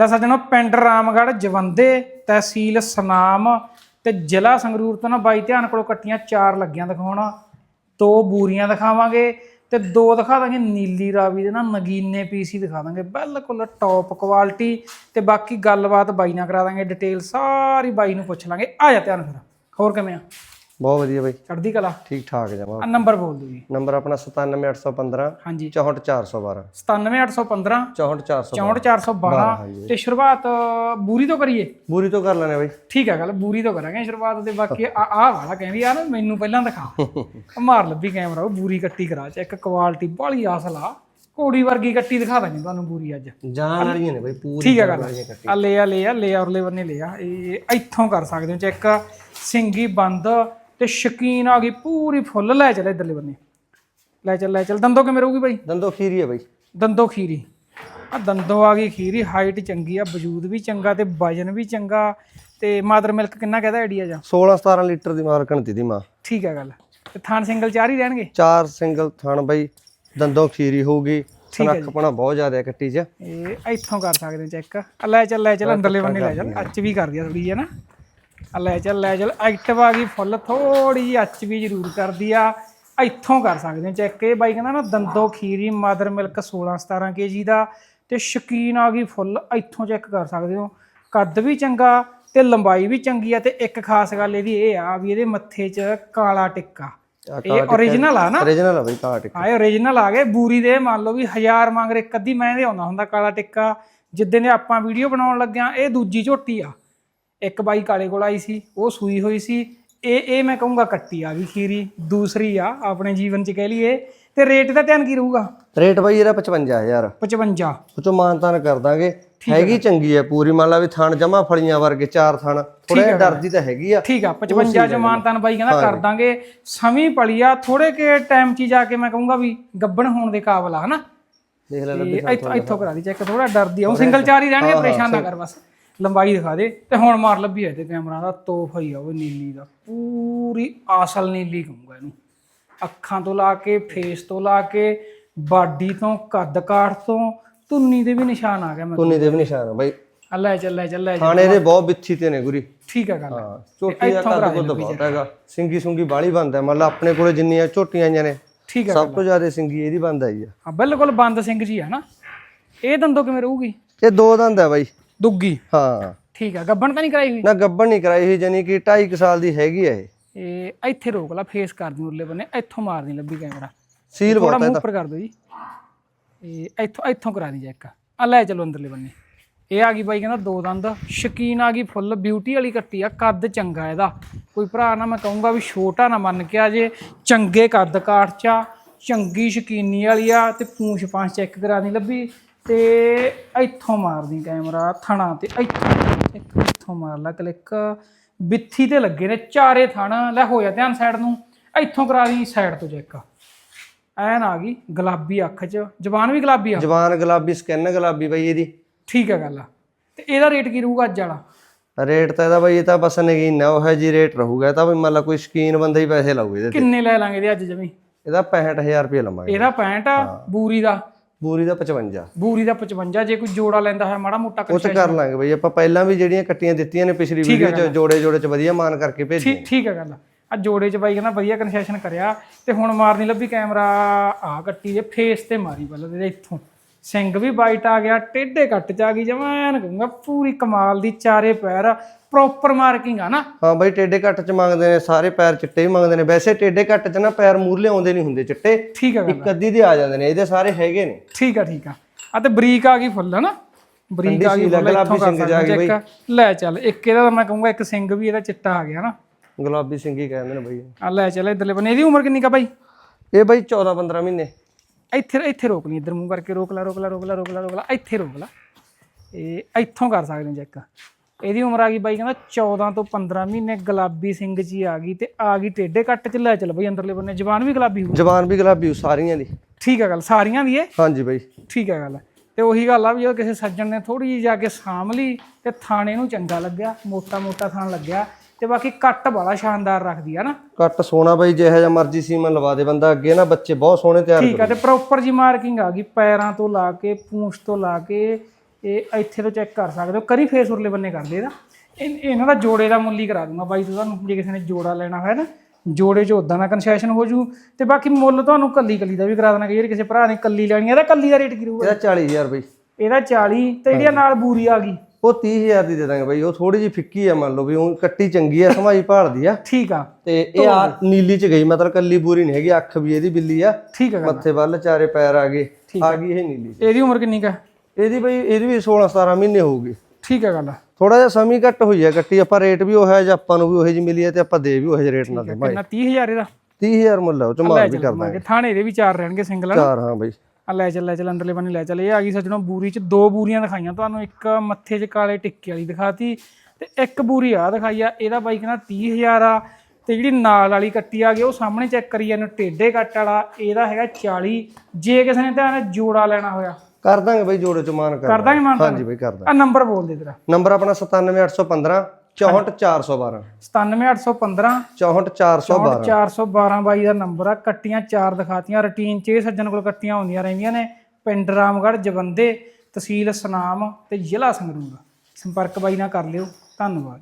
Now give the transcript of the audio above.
ਲੈ ਸੱਜਣੋ ਪਿੰਡ ਰਾਮਗੜ੍ਹ, ਜਵੰਦੇ, ਤਹਿਸੀਲ ਸਨਾਮ ਤੇ ਜ਼ਿਲ੍ਹਾ ਸੰਗਰੂਰ ਤੋਂ ਨਾ ਬਾਈ ਧਿਆਨ ਕੋਲੋਂ ਕੱਟੀਆਂ ਚਾਰ ਲੱਗੀਆਂ ਦਿਖਾਉਣਾ। ਦੋ ਬੂਰੀਆਂ ਦਿਖਾਵਾਂਗੇ ਤੇ ਦੋ ਦਿਖਾ ਦਾਂਗੇ ਨੀਲੀ ਰਾਵੀ ਦੇ ਨਾ ਨਗੀਨੇ ਪੀਸ ਹੀ ਦਿਖਾ ਦਾਂਗੇ। ਬਿਲਕੁਲ ਟੌਪ ਕੁਆਲਿਟੀ ਤੇ ਬਾਕੀ ਗੱਲਬਾਤ ਬਾਈ ਨਾਲ ਕਰਾ ਦਾਂਗੇ। ਡਿਟੇਲ ਸਾਰੀ ਬਾਈ ਨੂੰ ਪੁੱਛ ਲਾਂਗੇ। ਆ ਜਾ ਧਿਆਨ ਫਿਰ। ਹੋਰ ਕਿਵੇਂ ਆ? ਬਹੁਤ ਵਧੀਆ ਬਾਈ। ਚੜ੍ਹਦੀ ਕਲਾ? ਠੀਕ ਠਾਕ ਜਮਾ ਆ ਨੰਬਰ ਬੋਲ ਦਿਓ ਜੀ। ਨੰਬਰ ਆਪਣਾ 97815 ਹਾਂਜੀ। 64812 97815 64812 64412 ਤੇ ਸ਼ੁਰੂਆਤ ਬੂਰੀ ਤੋਂ ਕਰੀਏ? ਬੂਰੀ ਤੋਂ ਕਰ ਲੈਣੇ ਬਾਈ। ਠੀਕ ਹੈ ਗੱਲ ਬੂਰੀ ਤੋਂ ਕਰਾਂਗੇ ਸ਼ੁਰੂਆਤ ਤੇ ਬਾਕੀ ਆ ਆਹ ਵਾਲਾ ਕਹਿੰਦੀ ਆ ਨਾ ਮੈਨੂੰ ਪਹਿਲਾਂ ਦਿਖਾ। ਮਾਰ ਲੱਭੀ ਕੈਮਰਾ ਉਹ ਬੂਰੀ ਕੱਟੀ ਕਰਾ ਚ ਇੱਕ ਕੁਆਲਿਟੀ ਬਾਲੀ ਅਸਲ ਆ। ਘੋੜੀ ਵਰਗੀ ਕੱਟੀ ਦਿਖਾ ਦਾਂਗੇ ਤੁਹਾਨੂੰ ਬੂਰੀ ਅੱਜ। ਜਾਨ ਵਾਲੀਆਂ ਨੇ ਬਾਈ ਪੂਰੀ ਠੀਕ ਹੈ ਗੱਲ ਆ। ਲੈ ਆ ਲੈ ਆ ਲੈ ਆ ਉਰਲੇ ਬੰਨੇ ਲੈ ਆ ਇਹ ਇੱਥੋਂ ਕਰ ਸਕਦੇ ਹੋ ਚੈੱਕ ਸਿੰਗੀ ਬੰਦ ਤੇ ਸ਼ਕੀਨ ਆ ਗਈ ਪੂਰੀ ਫੁੱਲ। ਲੈ ਚੱਲ ਇਧਰਲੇ ਬੰਨੇ। ਲੈ ਚੱਲ ਲੈ ਚੱਲ। ਦੰਦੋ ਕਿਵੇਂ ਰਹੂਗੀ ਬਾਈ? ਦੰਦੋ ਖੀਰੀ ਹੈ ਬਾਈ। ਦੰਦੋ ਖੀਰੀ। ਆ ਦੰਦੋ ਆ ਗਈ ਖੀਰੀ ਹਾਈਟ ਚੰਗੀ ਆ ਵਜੂਦ ਵੀ ਚੰਗਾ ਤੇ ਵਜਨ ਵੀ ਚੰਗਾ। ਤੇ ਮਾਦਰ ਮਿਲਕ ਕਿੰਨਾ ਕਹਦਾ ਆਈਡੀਆ ਜਾ? 16 17 ਲੀਟਰ ਦੀ ਮਾਰਕਣ ਦੀ ਮਾਂ। ਠੀਕ ਹੈ ਗੱਲ। ਤੇ ਥਾਨ ਸਿੰਗਲ ਚਾਰ ਹੀ ਰਹਿਣਗੇ? ਚਾਰ ਸਿੰਗਲ ਥਣ ਬਾਈ। ਦੰਦੋ ਖੀਰੀ ਹੋਊਗੀ। ਸਨੱਖਪਣਾ ਬਹੁਤ ਜ਼ਿਆਦਾ ਹੈ ਕੱਟੀ 'ਚ। ਇਹ ਇੱਥੋਂ ਕਰ ਸਕਦੇ ਚੈੱਕ ਆ ਲੈ ਚੱਲ ਲੈ ਚੱਲ ਅੰਦਰਲੇ ਬੰਨੇ ਲੈ ਚੱਲ। ਅੱਚ ਵੀ ਕਰਦੀ ਆ ਥੋੜੀ ਜਿਹੀ ਨਾ? ਆ ਲੈ ਚੱਲ ਲੈ ਚੱਲ। ਐਕਟਿਵ ਆ ਗਈ ਫੁੱਲ ਥੋੜੀ ਜਿਹੀ ਅੱਚ ਵੀ ਜ਼ਰੂਰ ਕਰਦੀ ਆ। ਇੱਥੋਂ ਕਰ ਸਕਦੇ ਹੋ ਚੈੱਕ ਇਹ ਬਾਈ ਕਹਿੰਦਾ ਨਾ ਦੰਦੋ ਖੀਰੀ ਮਦਰ ਮਿਲਕ 16 17 ਕੇਜੀ ਦਾ ਤੇ ਸ਼ਕੀਨ ਆ ਗਈ ਫੁੱਲ ਇੱਥੋਂ ਚੈੱਕ ਕਰ ਸਕਦੇ ਹੋ। ਕੱਦ ਵੀ ਚੰਗਾ ਤੇ ਲੰਬਾਈ ਵੀ ਚੰਗੀ ਆ ਤੇ ਇੱਕ ਖਾਸ ਗੱਲ ਇਹਦੀ ਇਹ ਆ ਵੀ ਇਹਦੇ ਮੱਥੇ 'ਚ ਕਾਲਾ ਟਿੱਕਾ। ਇਹ origignal ਆ ਨਾ? ਓਰੀਜਨਲ ਆ ਬਾਈ ਕਾਟ ਹਾਂ ਇਹ origignal ਆ ਗਏ। ਬੂਰੀ ਦੇ ਮੰਨ ਲਓ ਵੀ ਹਜ਼ਾਰ ਮੰਗ ਇੱਕ ਅੱਧੀ ਮੈਂ ਦੇ ਆਉਂਦਾ ਹੁੰਦਾ ਕਾਲਾ ਟਿੱਕਾ। ਜਿੱਦਾਂ ਦੇ ਆਪਾਂ ਵੀਡੀਓ ਬਣਾਉਣ ਲੱਗਿਆ ਇਹ ਦੂਜੀ ਝੋਟੀ ਆ। ਇੱਕ ਬਾਈ ਕਾਲੇ ਕੋਲ ਆਈ ਸੀ ਉਹ ਸੂਈ ਹੋਈ ਸੀ। ਇਹ ਇਹ ਮੈਂ ਕਹੂੰਗਾ ਕੱਟੀ ਆ ਵੀ ਖੀਰੀ ਦੂਸਰੀ ਆ ਆਪਣੇ ਜੀਵਨ ਚ ਕਹਿ ਲਈਏ। ਤੇ ਰੇਟ ਦਾ ਧਿਆਨ ਕੀ ਰਹੂਗਾ? ਰੇਟ ਬਾਈ ਇਹਦਾ 55000 55 ਉਹ ਤੋਂ ਮਾਨਤਾਨ ਕਰ ਦਾਂਗੇ। ਹੈਗੀ ਚੰਗੀ ਹੈ ਪੂਰੀ ਮੰਨ ਲਾ ਵੀ ਥਣ ਜਮਾ ਫਲੀਆਂ ਵਰਗੇ ਚਾਰ ਥਣ ਥੋੜਾ ਡਰਦੀ ਤਾਂ ਹੈਗੀ ਆ। ਠੀਕ ਆ 55 ਚ ਮਾਨਤਨ ਬਾਈ ਕਹਿੰਦਾ ਕਰ ਦਾਂਗੇ। ਸਮੀ ਪਲੀ ਆ ਥੋੜੇ ਕੇ ਟਾਈਮ ਚ ਜਾ ਕੇ ਮੈਂ ਕਹੂੰਗਾ ਵੀ ਗੱਬਣ ਹੋਣ ਦੇ ਕਾਬਲ ਆ ਹਨਾ? ਦੇਖ ਲੈ ਇੱਥੋਂ ਇੱਥੋਂ ਕਰਾ ਦੀ ਚੈੱਕ ਥੋੜਾ ਡਰਦੀ ਆ। ਉਹ ਸਿੰਗਲ ਚਾਰ ਹੀ ਰਹਿਣਗੇ ਪਰੇਸ਼ਾਨ ਨਾ ਕਰ ਬਸ। ਲੰਬਾਈ ਦਿਖਾ ਦੇ ਤੇ ਹੁਣ ਮਾਰ ਲੱਭੀ ਹੈ ਤੇ ਕੈਮਰਾ ਦਾ ਤੋਹਫਾ ਹੀ ਆ ਉਹ ਨੀਲੀ ਦਾ। ਪੂਰੀ ਆਸਲ ਨੀਲੀ ਕਹੂੰਗਾ ਇਹਨੂੰ। ਅੱਖਾਂ ਤੋਂ ਲਾ ਕੇ ਫੇਸ ਤੋਂ ਲਾ ਕੇ ਬਾਡੀ ਤੋਂ ਕੱਦ ਕਾਠ ਤੋਂ ਧੁੰਨੀ ਦੇ ਵੀ ਨਿਸ਼ਾਨ ਆ ਗਿਆ ਮੈਂ ਤੁੰਨੀ ਦੇ ਵੀ ਨਿਸ਼ਾਨ ਆ ਬਾਈ। ਆ ਲੈ ਚੱਲ ਚੱਲ। ਥਾਣੇ ਦੇ ਬਹੁਤ ਬਿੱਥੀ ਤੇ ਨੇ ਗੁਰੀ। ਠੀਕ ਆ ਗੱਲ ਹਾਂ ਝੋਟੀ ਦਾ ਕੱਦ ਕੁੱਦ ਬਹੁਤ ਹੈਗਾ। ਸਿੰਗੀ ਸੁੰਗੀ ਬਾਲੀ ਬੰਦ ਮੰਨ ਲਾ ਆਪਣੇ ਕੋਲੇ ਜਿੰਨੀਆਂ ਝੋਟੀਆਂ ਆਈਆਂ ਨੇ ਠੀਕ ਆ ਸਭ ਤੋਂ ਜ਼ਿਆਦਾ ਸਿੰਗੀ ਇਹਦੀ ਬੰਦ ਆਈ ਆ। ਹਾਂ ਬਿਲਕੁਲ ਬੰਦ ਸਿੰਘ ਜੀ ਹੈ ਨਾ। ਇਹ ਦੰਦੋ ਕਿਵੇਂ ਰਹੂਗੀ? ਇਹ ਦੋ ਦੰਦ ਹੈ ਬਾਈ। ਦੁੱਗੀ। ਹਾਂ। ਠੀਕ ਆ ਗੱਬਣ ਤਾਂ ਨਹੀਂ ਕਰਾਈ ਹੋਈ? ਨਾ ਗੱਬਣ ਨਹੀਂ ਕਰਾਈ ਹੋਈ ਜਾਨੀ ਕਿ 2.5 ਸਾਲ ਦੀ ਹੈਗੀ ਆ ਇਹ। ਇਹ ਇੱਥੇ ਰੋਕ ਲਾ ਫੇਸ ਕਰ ਦੀ ਉਰਲੇ ਬੰਨੇ ਇੱਥੋਂ ਮਾਰਨੀ ਲੱਭੀ ਕੈਮਰਾ ਸੀਲ ਬਹੁਤ ਹੈ ਉੱਪਰ ਕਰ ਦਿਓ ਜੀ। ਇਹ ਇੱਥੋਂ ਇੱਥੋਂ ਕਰਾ ਦੀ ਚੈੱਕ ਆ ਲੈ ਚਲੋ ਅੰਦਰਲੇ ਬੰਨੇ। ਇਹ ਆ ਗਈ ਬਾਈ ਕਹਿੰਦਾ ਦੋ ਦੰਦ। ਸ਼ਕੀਨ ਆ ਗਈ ਫੁੱਲ ਬਿਊਟੀ ਵਾਲੀ ਕੱਟੀ ਆ ਕੱਦ ਚੰਗਾ ਇਹਦਾ। ਕੋਈ ਭਰਾ ਨਾ ਮੈਂ ਕਹੂੰਗਾ ਵੀ ਛੋਟਾ ਨਾ ਮੰਨ ਕੇ ਆ ਜੇ ਚੰਗੇ ਕੱਦ ਕਾਠ ਚ ਚੰਗੀ ਸ਼ਕੀਨੀ ਵਾਲੀ ਆ ਤੇ ਪੂੰਛ ਪਾਂਛ ਚੈੱਕ ਕਰਾ ਦੀ ਲੱਭੀ। ਤੇ ਇੱਥੋਂ ਮਾਰਦੀ ਕੈਮਰਾ ਥਣਾ ਤੇ ਇੱਥੋਂ ਇੱਕ ਇੱਥੋਂ ਮਾਰ ਲਾ ਕਲਿੱਕ ਬਿੱਥੀ ਤੇ ਲੱਗੇ ਨੇ ਚਾਰੇ ਥਣ ਲੈ ਹੋ ਜਾ ਧਿਆਨ ਸਾਈਡ ਨੂੰ। ਇੱਥੋਂ ਕਰਾ ਦੀ ਸਾਈਡ ਤੋਂ ਚੈੱਕ ਐਨ ਆ ਗਈ ਗੁਲਾਬੀ ਅੱਖ 'ਚ। ਜ਼ਬਾਨ ਵੀ ਗੁਲਾਬੀ ਆ? ਜਵਾਨ ਗੁਲਾਬੀ ਸਕਿਨ ਗੁਲਾਬੀ ਬਾਈ ਇਹਦੀ। ਠੀਕ ਆ ਗੱਲ ਆ। ਤੇ ਇਹਦਾ ਰੇਟ ਕੀ ਰਹੂਗਾ ਅੱਜ ਵਾਲਾ? ਰੇਟ ਤਾਂ ਇਹਦਾ ਬਾਈ ਇਹ ਤਾਂ ਬਸ ਨਗੀਨ ਉਹ ਹੈ ਜੀ ਰੇਟ ਰਹੂਗਾ। ਇਹ ਤਾਂ ਵੀ ਮੰਨ ਲਾ ਕੋਈ ਸ਼ਕੀਨ ਬੰਦਾ ਹੀ ਪੈਸੇ ਲਾਊ ਇਹਦੇ ਤੇ। ਕਿੰਨੇ ਲੈ ਲਾਂਗੇ ਇਹਦੇ ਅੱਜ ਜਮੀ? ਇਹਦਾ 65000 ਰੁਪਏ ਲਵਾਂਗੇ। ਇਹਦਾ 65 ਆ ਬੂਰੀ ਦਾ? ਬੂਰੀ ਦਾ 55 ਬੂਰੀ ਦਾ 55 ਜੇ ਕੋਈ ਜੋੜਾ ਲੈਂਦਾ ਹੈ ਮਾੜਾ ਮੋਟਾ ਉਹ ਤੇ ਕਰ ਲਾਂਗੇ ਬਈ ਆਪਾਂ ਪਹਿਲਾਂ ਵੀ ਜਿਹੜੀਆਂ ਕੱਟੀਆਂ ਦਿੱਤੀਆਂ ਨੇ ਪਿਛਲੀ ਵੀਡੀਓ 'ਚ ਜੋੜੇ ਜੋੜੇ 'ਚ ਵਧੀਆ ਮਾਨ ਕਰਕੇ ਭੇਜੀ ਠੀਕ ਠੀਕ ਆ ਗੱਲ ਆ। ਜੋੜੇ 'ਚ ਬਾਈ ਕਹਿੰਦਾ ਵਧੀਆ ਕਨਸੈਸ਼ਨ ਕਰਿਆ ਤੇ ਹੁਣ ਮਾਰਨੀ ਲੱਭੀ ਕੈਮਰਾ ਆ ਕੱਟੀ ਦੇ ਫੇਸ ਤੇ ਮਾਰੀ ਪਹਿਲਾਂ ਇਹਦੇ ਇੱਥੋਂ। ਸਿੰਘ ਵੀ ਵਾਈਟ ਆ ਗਿਆ ਟੇਢੇ ਕੱਟ ਚ ਆ ਗਈ ਜਮਾਂ ਐਨ ਕਹੂੰਗਾ ਪੂਰੀ ਕਮਾਲ ਦੀ ਚਾਰੇ ਪੈਰ ਪ੍ਰੋਪਰ ਮਾਰਕਿੰਗ ਆ ਨਾ। ਹਾਂ ਬਈ ਟੇਡੇ ਕੱਟ 'ਚ ਮੰਗਦੇ ਨੇ ਸਾਰੇ ਪੈਰ ਚਿੱਟੇ ਹੀ ਮੰਗਦੇ ਨੇ। ਵੈਸੇ ਟੇਡੇ ਕੱਟ 'ਚ ਨਾ ਪੈਰ ਮੂਰਲੇ ਆਉਂਦੇ ਨਹੀਂ ਹੁੰਦੇ ਚਿੱਟੇ ਠੀਕ ਆ ਗੱਲ ਇੱਕ ਅੱਧੀ ਦੇ ਆ ਜਾਂਦੇ ਨੇ ਇਹਦੇ ਸਾਰੇ ਹੈਗੇ ਨੇ। ਠੀਕ ਆ ਠੀਕ ਆ। ਆ ਤੇ ਬਰੀਕ ਆ ਗਈ ਫੁੱਲ ਹਨਾ? ਬਰੀਕ ਆ ਗਈ ਫੁੱਲ ਇੱਥੋਂ ਕਰ ਸਿੰਘ ਜਾ ਸਕਦੇ ਗਈ check। ਲੈ ਚੱਲ ਇੱਕ ਇਹਦਾ ਮੈਂ ਕਹੂੰਗਾ ਇੱਕ ਸਿੰਘ ਵੀ ਇਹਦਾ ਚਿੱਟਾ ਆ ਗਿਆ ਨਾ ਗੁਲਾਬੀ ਸਿੰਘੀ ਕਹਿੰਦੇ ਨੇ ਬਈ। ਆ ਲੈ ਚੱਲ ਇਧਰਲੇ ਬੰਨੇ ਇਹਦੀ ਉਮਰ ਕਿੰਨੀ ਕਾ ਬਾਈ? ਇਹ ਬਈ 14 15 ਮਹੀਨੇ। ਇੱਥੇ ਇੱਥੇ ਰੋਕ ਲਈ ਇੱਧਰ ਮੂੰਹ ਕਰਕੇ ਰੋਕ ਲਾ ਰੋਕ ਲਾ ਰੋਕ ਲਾ ਰੋਕ ਲਾ ਰੋਕ ਲਾ ਇੱਥੇ ਰੋਕ ਲਾ। ਇਹ ਇੱਥੋਂ ਕਰ ਸਕਦੇ ਚੈੱਕ ਇਹਦੀ ਉਮਰ ਆ ਗਈ ਬਾਈ ਕਹਿੰਦਾ 14 ਤੋਂ 15 ਮਹੀਨੇ ਗੁਲਾਬੀ ਸਿੰਘ ਜੀ ਆ ਗਈ ਤੇ ਆ ਗਈ ਟੇਡੇ ਕੱਟ ਚ ਲੈ ਚੱਲ ਬਾਈ ਅੰਦਰਲੇ ਬੰਨੇ ਜ਼ਬਾਨ ਵੀ ਗੁਲਾਬੀ ਹੋ ਜਵਾਨ ਵੀ ਗੁਲਾਬੀ ਹੋਊ ਸਾਰੀਆਂ ਦੀ। ਠੀਕ ਆ ਗੱਲ ਸਾਰੀਆਂ ਦੀ ਏ ਹਾਂਜੀ ਬਈ। ਠੀਕ ਆ ਗੱਲ। ਤੇ ਉਹੀ ਗੱਲ ਆ ਵੀ ਉਹ ਕਿਸੇ ਸੱਜਣ ਨੇ ਥੋੜੀ ਜਿਹੀ ਜਾ ਕੇ ਸਾਂਭ ਲਈ ਤੇ ਥਾਣੇ ਨੂੰ ਚੰਗਾ ਲੱਗਿਆ ਮੋਟਾ ਮੋਟਾ ਥਾਣ ਲੱਗਿਆ ਤੇ ਬਾਕੀ ਕੱਟ ਬੜਾ ਸ਼ਾਨਦਾਰ ਰੱਖਦੀ ਆ ਨਾ। ਕੱਟ ਸੋਨਾ ਬਈ ਜਿਹੋ ਜਿਹਾ ਮਰਜ਼ੀ ਸੀਮਨ ਲਵਾ ਦੇ ਬੰਦਾ ਅੱਗੇ ਨਾ ਬੱਚੇ ਬਹੁਤ ਸੋਹਣੇ ਤਿਆਰ ਠੀਕ ਆ ਤੇ ਪ੍ਰੋਪਰ ਜੀ ਮਾਰਕਿੰਗ ਆ ਗਈ ਪੈਰਾਂ ਤੋਂ ਲਾ ਕੇ ਪੂੰਛ ਤੋਂ ਲਾ ਕੇ ਇਹ ਇੱਥੇ ਤੋਂ ਚੈੱਕ ਕਰ ਸਕਦੇ ਹੋ। ਕਰੀ ਫੇਸ ਉਰਲੇ ਬੰਨੇ ਕਰਦੇ ਇਹਦਾ। ਇਹ- ਇਹਨਾਂ ਦਾ ਜੋੜੇ ਦਾ ਮੁੱਲ ਹੀ ਕਰਾ ਦੂੰਗਾ ਬਾਈ ਤੁਹਾਨੂੰ ਜੇ ਕਿਸੇ ਨੇ ਜੋੜਾ ਲੈਣਾ ਹੋਇਆ ਨਾ ਜੋੜੇ 'ਚ ਉਦਾਂ ਦਾ ਕਨਸੈਸ਼ਨ ਹੋ ਜੂ। ਤੇ ਬਾਕੀ ਮੁੱਲ ਤੁਹਾਨੂੰ ਕੱਲੀ ਕੱਲੀ ਦਾ ਵੀ ਕਰਾ ਦੇਣਾ ਕਿ ਕਿਸੇ ਭਰਾ ਨੇ ਕੱਲੀ ਲੈਣੀ ਹੈ ਤਾਂ ਕੱਲੀ ਦਾ ਰੇਟ ਕੀ ਰਹੂਗਾ ਇਹਦਾ 40000 ਬਈ। ਇਹਦਾ 40 ਤੇ ਜਿਹੜੀ ਨਾਲ ਬੂਰੀ ਆ ਗਈ। ਉਹ 30000 ਦੀ ਦੇ ਦਾਂਗੇ ਬਈ ਉਹ ਥੋੜੀ ਜਿਹੀ ਫਿੱਕੀ ਆ ਮੰਨ ਲਓ ਵੀ ਉਹ ਕੱਟੀ ਚੰਗੀ ਆ ਸਮਾਈ ਭਾਲਦੀ ਆ। ਠੀਕ ਆ। ਤੇ ਇਹ ਆ ਨੀਲੀ ਚ ਗਈ ਮਤਲਬ ਕੱਲੀ ਪੂਰੀ ਨਹੀਂ ਹੈਗੀ ਅੱਖ ਵੀ ਇਹਦੀ ਬਿੱਲੀ ਆ। ਠੀਕ ਆ ਮੱਥੇ ਵੱਲ ਚਾਰੇ ਪੈਰ ਆ ਗਏ ਆ। ਗਈ ਇਹ ਨੀਲੀ ਇਹਦੀ ਉਮਰ ਕਿੰਨੀ ਕਾ ਇਹਦੀ ਬਈ ਇਹਦੀ ਵੀ 16 17 ਮਹੀਨੇ ਹੋਊਗੀ। ਠੀਕ ਆ ਗੱਲ ਥੋੜਾ ਜਿਹਾ ਸਮੀ ਘੱਟ ਹੋਈ ਆ ਕੱਟੀ ਆਪਾਂ ਰੇਟ ਵੀ ਉਹ ਹੈ ਜੇ ਆਪਾਂ ਨੂੰ ਵੀ ਉਹੇ ਜੀ ਮਿਲੀ ਹੈ ਤੇ ਆਪਾਂ ਦੇ ਵੀ ਉਹੇ ਜਿਹੇ ਰੇਟ ਨਾਲ ਦੇ ਕਿੰਨਾ? 30000 ਇਹਦਾ? 30000 ਮੁੱਲ ਆ ਉਹ ਚ ਮਾਰ ਵੀ ਕਰਦਾ ਥਾਣੇ ਦੇ ਵੀ ਚਾਰ ਰਹਿਣਗੇ ਸਿੰਗਲ ਚਾਰ ਹਾਂ ਬਈ। ਆ ਲੈ ਚੱਲ ਲੈ ਚੱਲ ਅੰਦਰਲੇ ਬੰਨੇ ਲੈ ਚੱਲ। ਇਹ ਆ ਗਈ ਸੱਜਣੋ ਬੂਰੀ ਚ ਦੋ ਬੂਰੀਆਂ ਦਿਖਾਈਆਂ। ਤੁਹਾਨੂੰ ਇੱਕ ਮੱਥੇ 'ਚ ਕਾਲੇ ਟਿੱਕੇ ਵਾਲੀ ਦਿਖਾਤੀ ਤੇ ਇੱਕ ਬੂਰੀ ਆ ਦਿਖਾਈ ਆ। ਇਹਦਾ ਬਾਈ ਕਹਿੰਦਾ 30000 ਆ। ਤੇ ਜਿਹੜੀ ਨਾਲ ਵਾਲੀ ਕੱਟੀ ਆ ਗਈ ਉਹ ਸਾਹਮਣੇ ਚੈੱਕ ਕਰੀ ਜਾਂਦੇ ਟੇਢੇ ਕੱਟ ਵਾਲਾ। ਇਹਦਾ ਹੈਗਾ 40 ਜੇ ਕਿਸੇ ਨੇ ਧਿਆਨ ਨਾਲ ਜੋੜਾ ਲੈਣਾ ਹੋਇਆ। ਕਰ ਦਾਂਗੇ ਬਈ ਜੋੜੇ ਚ ਮਾਨ ਕਰ ਕਰ ਦਾਂਗੇ ਮਾਨ ਹਾਂਜੀ ਬਈ ਕਰ ਦਾਂਗੇ। ਆ ਨੰਬਰ ਬੋਲ ਦੇ ਤੇਰਾ। ਨੰਬਰ ਆਪਣਾ 97815 64812 97815 64412 412 ਬਾਈ ਦਾ ਨੰਬਰ ਆ। ਕੱਟੀਆਂ ਚਾਰ ਦਿਖਾਤੀਆਂ। ਰੂਟੀਨ ਚ ਇਹ ਸੱਜਣ ਕੋਲ ਕੱਟੀਆਂ ਆਉਂਦੀਆਂ ਰਹਿੰਦੀਆਂ ਨੇ। ਪਿੰਡ ਰਾਮਗੜ੍ਹ ਜਵੰਦੇ ਤਹਿਸੀਲ ਸਨਾਮ ਤੇ ਜ਼ਿਲ੍ਹਾ ਸੰਗਰੂਰ। ਸੰਪਰਕ ਬਾਈ ਨਾਲ ਕਰ ਲਿਓ। ਧੰਨਵਾਦ।